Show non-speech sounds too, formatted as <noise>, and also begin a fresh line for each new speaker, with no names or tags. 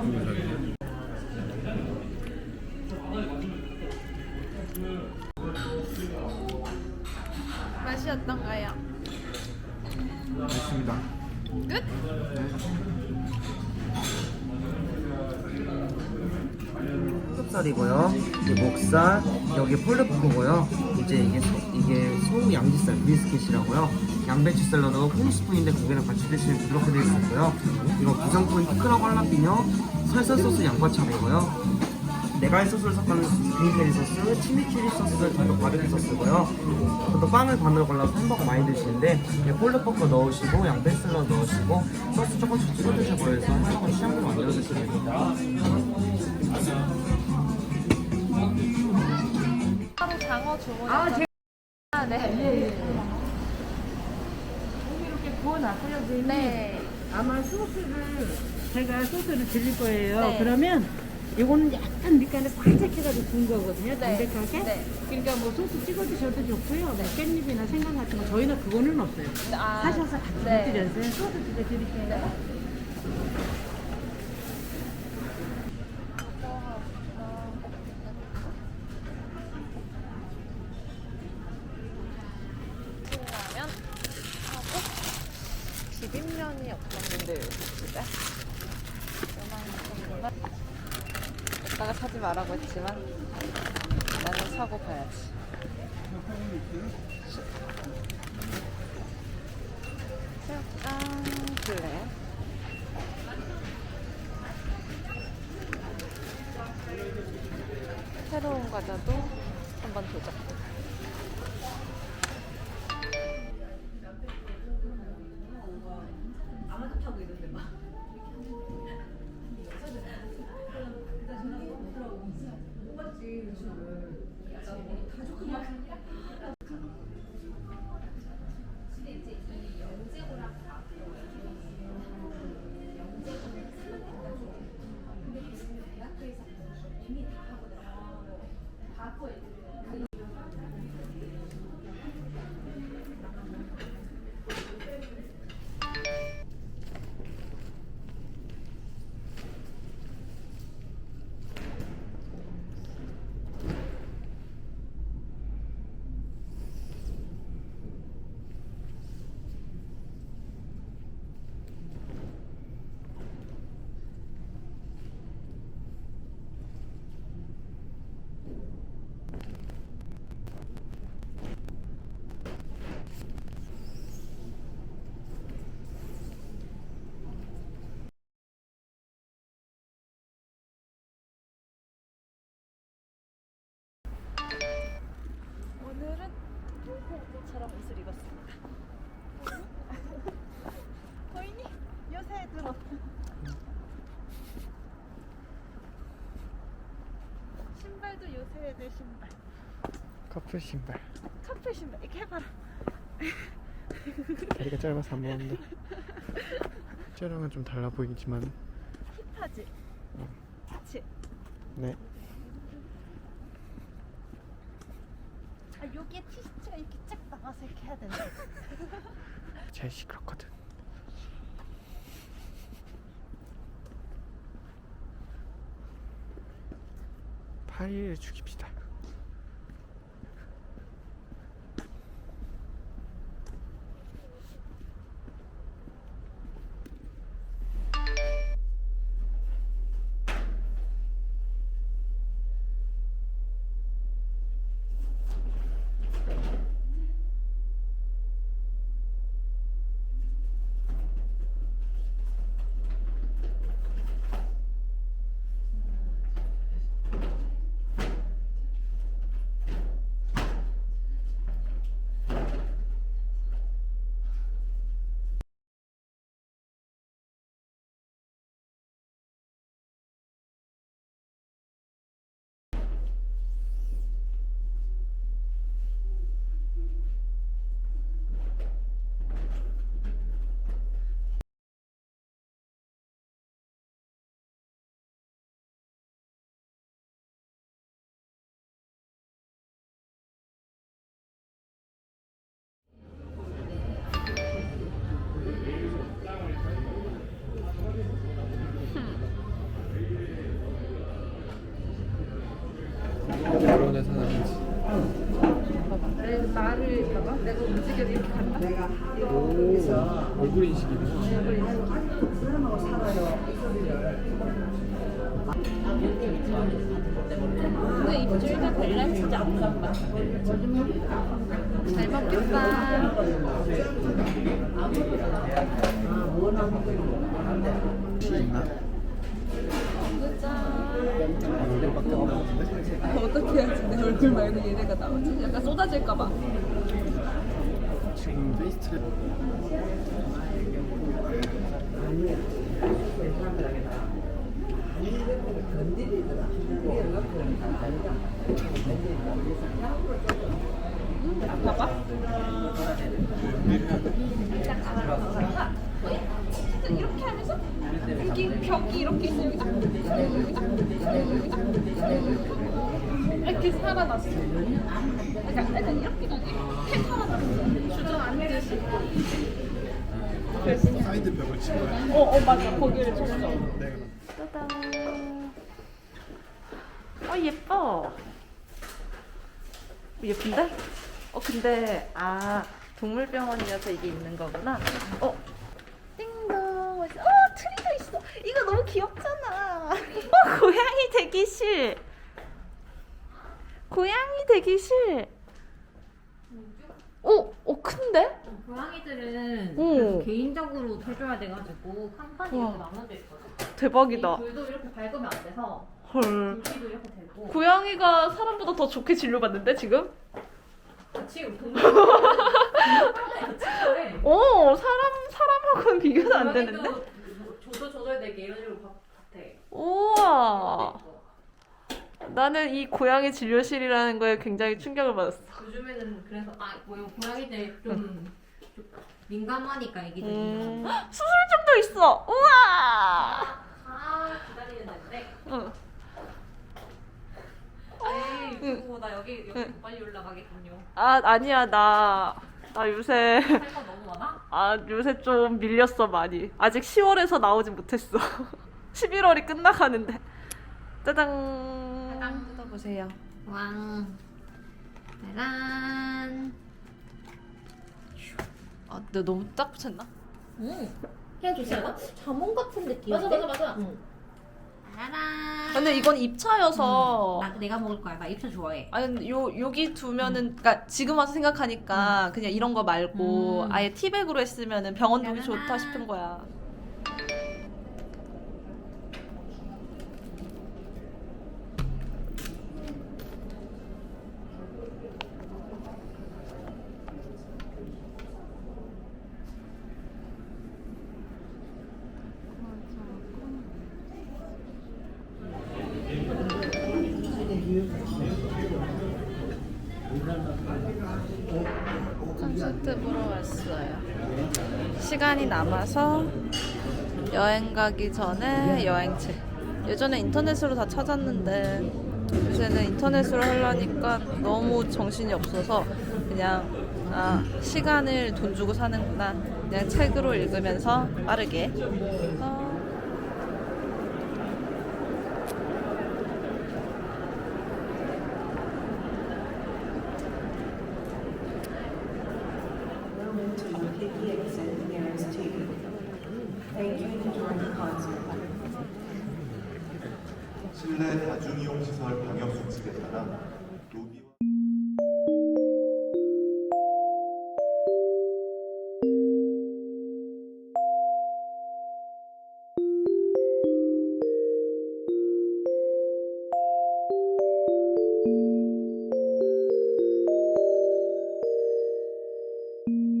주고 사겠냐?
맛이 어떤가요?
좋습니다.
끝?
삼겹살이고요. 이게 목살, 여기 폴르포고요. 이제 이게 소, 이게 소우 양지살 브리스켓이라고요. 양배추 샐러드 홈스푼인데 고기랑 같이 드시면 부드럽게 되어 있고요. 이거 구성품 피클하고 할라피뇨, 설사 소스 양파참이고요. 네갈 소스를 섞은 그린페리 소스, 치미 칠리 소스, 저도 바르기 소스고요. 또 빵을 반으로 골라서 햄버거 많이 드시는데 폴르포크 넣으시고 양배 샐러드 넣으시고 소스 조금씩 찍어 드셔보여 서 햄버거 취향대로 만들어 드시면 됩니다.
하루 장어 주문.
아, 제-
아, 네.
이렇게 구워놨고요, 선생님.
네.
아마 소스를 제가 소스를 드릴 거예요.
네.
그러면 이거는 약간 밑간에 바삭해가지고 구운 거거든요,
네.
담백하게.
네.
그러니까 뭐 소스 찍어 드셔도 좋고요. 뭐 깻잎이나 생강 같은 거 저희는 그거는 없어요.
아,
사셔서 같이
네.
드려주세요. 소스 드려 드릴게요.
라면 하고 비빔면이 집에 요만큼만 오빠가 사지 말라고 했지만 나는 사고 가야지 새우깡 줄래요? 새로운 과자도 한번 도전 요새처럼 옷을 입었습니다. <laughs> 보이니? 요새 들어. 신발도 요새 애들 신발.
커플 신발.
커플 신발. 이렇게 해봐라. <laughs>
다리가 짧아서 안 보는데. 쟤랑은 <laughs> 좀 달라 보이지만.
힙하지? 그치?
네.
아, 여기에 쫙 나가서 이렇게 해야 되는데. <laughs>
제일 시끄럽거든. 파이를 죽입시다. 얼굴 인식이구나.
근데 입술도 발랄 진짜 안 나빠. 잘 먹겠다. 어떻게 해야지 내 얼굴 말고 얘네가 나오지? 약간 쏟아질까봐.
지금 페이스트를
봐봐. 이렇게 하면서 여기 벽이 이렇게 있어 여기다 여기다 여기다 이렇게 살아났어. 약간 약간 이렇게 이렇게 살아났어.
사이드 벽을 친 거야.
어, 어 맞아 거기를 쳤어.
내가
짜잔. 어 예뻐. 예쁜데? 어 근데 아 동물병원이어서 이게 있는 거구나. 어 띵동. 어 트리가 있어. 이거 너무 귀엽잖아. 어 고양이 대기실. 고양이 대기실. 어, 어 큰데?
고양이들은
오.
그래서 개인적으로 해줘야 돼가지고 칸칸이. 이렇게 나눠져 있거든.
대박이다.
이 불도 이렇게 밝으면 안 돼서
헐.
불기도 이렇게 되고.
고양이가 사람보다 더 좋게 진료받는데 지금?
지금 동물 친절해.
오 사람 사람하고는 비교가 안 되는데?
조조 조절되게 이런 식으로 바- 같아.
우와 나는 이 고양이 진료실이라는 거에 굉장히 충격을 받았어.
요즘에는 그래서 아 뭐야 고양이들 좀, 좀 민감하니까 애기들이.
음 수술증도 있어. 우와.
아 기다리는데.
응.
에이
응.
그거 나 여기 여기
응.
빨리 올라가겠군요.
아 아니야 나. 나 요새
할거 <laughs> 너무 많아?
아 요새 좀 밀렸어 많이 아직 10월에서 나오지 못했어 <laughs> 11월이 끝나가는데 짜잔
짜잔.
뜯어보세요
왕. 짜란.
아 내가 너무 딱 붙였나?
응. 그냥 좋지 않아? 자몽 같은 느낌. 맞아 맞아 맞아. 응. 짜란.
근데 이건 입차여서
나 내가 먹을 거야. 나 입차 좋아해.
아니 근데 요 여기 두면은 그러니까 지금 와서 생각하니까 그냥 이런 거 말고
음.
아예 티백으로 했으면은 병원 돈이. 좋다 싶은 거야. 콘서트 보러 왔어요. 시간이 남아서 여행 가기 전에 여행책. 예전에 인터넷으로 다 찾았는데 요새는 인터넷으로 하려니까 너무 정신이 없어서 그냥 아 시간을 돈 주고 사는구나. 그냥 책으로 읽으면서 빠르게.
실내 다중이용시설 방역수칙에 따라 로비